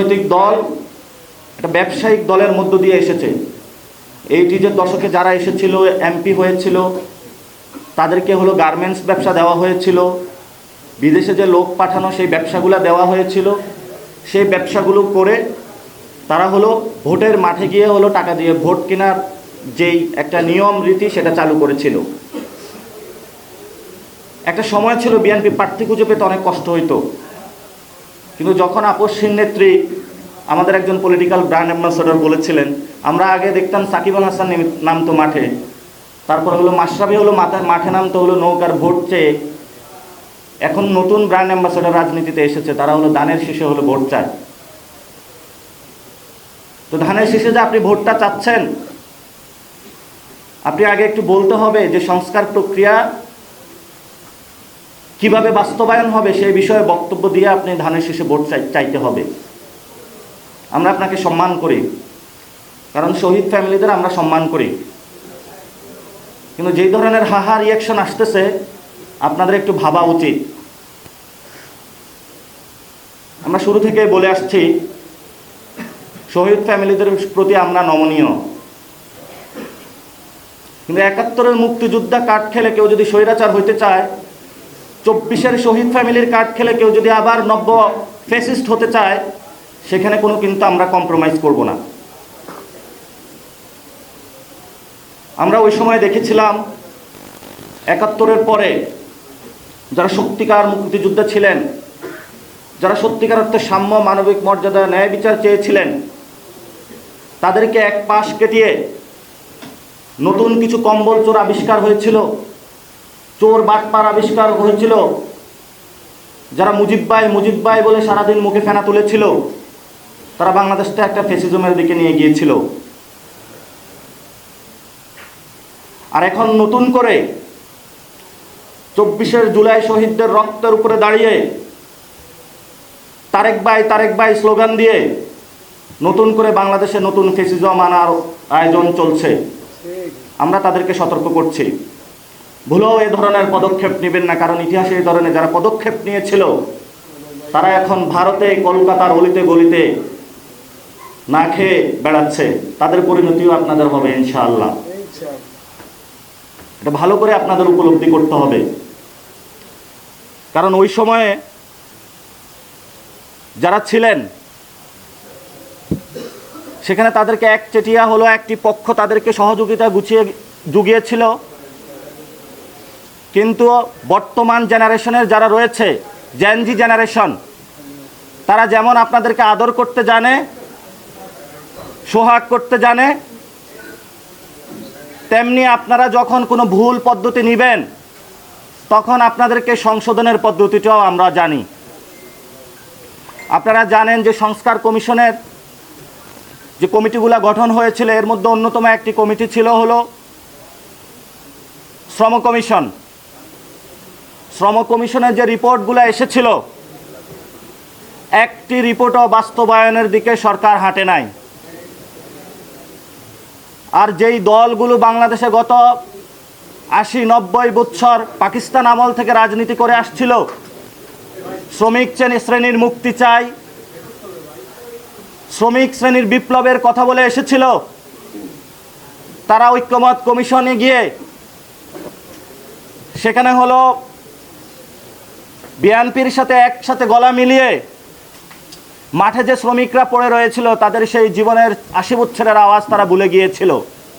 রাজনৈতিক দল একটা ব্যবসায়িক দলের মধ্য দিয়ে এসেছে। এইটি যে দশকে যারা এসেছিল এমপি হয়েছিল, তাদেরকে হলো গার্মেন্টস ব্যবসা দেওয়া হয়েছিল। বিদেশে যে লোক পাঠানো সেই ব্যবসাগুলো দেওয়া হয়েছিল। সেই ব্যবসাগুলো করে তারা হলো ভোটের মাঠে গিয়ে হলো টাকা দিয়ে ভোট কেনার যেই একটা নিয়ম, রীতি, সেটা চালু করেছিল। একটা সময় ছিল বিএনপি প্রার্থী খুঁজে পেতে অনেক কষ্ট হইতো। কিন্তু যখন আপসহীন নেত্রী আমাদের একজন পলিটিক্যাল ব্র্যান্ড অ্যাম্বাসেডর বলেছিলেন, আমরা আগে দেখতাম সাকিব আল হাসান নেমে- নামতো মাঠে। তারপর হলো মাশরাফি হলো মাথায় মাঠে নামতো হলো নৌকার ভোট চেয়ে। এখন নতুন ব্র্যান্ড অ্যাম্বাসেডর রাজনীতিতে এসেছে, তারা হলো দানের শেষে হলো ভোট চায়। তো ধানের শেষে যে আপনি ভোটটা চাচ্ছেন, আপনি আগে একটু বলতে হবে যে সংস্কার প্রক্রিয়া কীভাবে বাস্তবায়ন হবে সেই বিষয়ে বক্তব্য দিয়ে আপনি ধানের শেষে ভোট চাইতে হবে। আমরা আপনাকে সম্মান করি। কারণ শহীদ ফ্যামিলিদের আমরা সম্মান করি। কিন্তু যেই ধরনের হাহা রিয়াকশন আসতেছে, আপনাদের একটু ভাবা উচিত। আমরা শুরু থেকে বলে আসছি, শহীদ ফ্যামিলিদের প্রতি আমরা নমনীয়। কিন্তু একাত্তরের মুক্তিযোদ্ধা কাঠ খেলে কেউ যদি স্বৈরাচার হইতে চায় চব্বিশের শহীদ ফ্যামিলির কার্ড খেলে কেউ যদি আবার নব্য ফেসিস্ট হতে চায়, সেখানে কোনো কিন্তু আমরা কম্প্রোমাইজ করব না। আমরা ওই সময় দেখেছিলাম, একাত্তরের পরে যারা সত্যিকার মুক্তিযোদ্ধা ছিলেন, যারা সত্যিকার অর্থে সাম্য, মানবিক মর্যাদা, ন্যায় বিচার চেয়েছিলেন, তাদেরকে এক পাশ কেটিয়ে নতুন কিছু কম্বল চোর আবিষ্কার হয়েছিল। চোর বাটপার আবিষ্কার হয়েছিল। যারা মুজিব ভাই মুজিব ভাই বলে সারাদিন মুখে ফেনা তুলেছিল, তারা বাংলাদেশটা একটা ফেসিজমের দিকে নিয়ে গিয়েছিল। আর এখন নতুন করে চব্বিশের জুলাই শহীদদের রক্তের উপরে দাঁড়িয়ে তারেক ভাই তারেক ভাই স্লোগান দিয়ে নতুন করে বাংলাদেশে নতুন ফেসিজম আনার আয়োজন চলছে। আমরা তাদেরকে সতর্ক করছি। ভুলেও এ ধরনের পদক্ষেপ নেবেন না, কারণ ইতিহাসে এই ধরনের যারা পদক্ষেপ নিয়েছিল, তারা এখন ভারতে, কলকাতার অলিতে গলিতে না খেয়ে বেড়াচ্ছে। তাদের পরিণতিও আপনাদের হবে, ইনশাআল্লাহ। এটা ভালো করে আপনাদের উপলব্ধি করতে হবে। কারণ ওই সময়ে যারা ছিলেন, সেখানে তাদেরকে এক চেটিয়া হলো, একটি পক্ষ তাদেরকে সহযোগিতা গুছিয়ে, জুগিয়েছিল। কিন্তু বর্তমান জেনারেশনের যারা রয়েছে জেনজি জেনারেশন, তারা যেমন আপনাদেরকে আদর করতে জানে, সোহাগ করতে জানে, তেমনি আপনারা যখন কোনো ভুল পদ্ধতি নেবেন, তখন আপনাদেরকে সংশোধনের পদ্ধতিটাও আমরা জানি। আপনারা জানেন যে সংস্কার কমিশনের যে কমিটিগুলো গঠন হয়েছিল, এর মধ্যে অন্যতম একটি কমিটি ছিল হলো শ্রম কমিশন। শ্রম কমিশনের যে রিপোর্টগুলো এসেছিল, একটি রিপোর্টও বাস্তবায়নের দিকে সরকার হাঁটে নাই। আর যেই দলগুলো বাংলাদেশে গত আশি নব্বই বৎসর পাকিস্তান আমল থেকে রাজনীতি করে আসছিল, শ্রমিক শ্রেণী- শ্রেণির মুক্তি চাই, শ্রমিক শ্রেণির বিপ্লবের কথা বলে এসেছিল, তারা ঐক্যমত কমিশনে গিয়ে, সেখানে হলো বিএনপির সাথে একসাথে গলা মিলিয়ে মাঠে যে শ্রমিকরা পড়ে রয়েছিল, তাদের সেই জীবনের আশি বছরের আওয়াজ তারা ভুলে গিয়েছিল।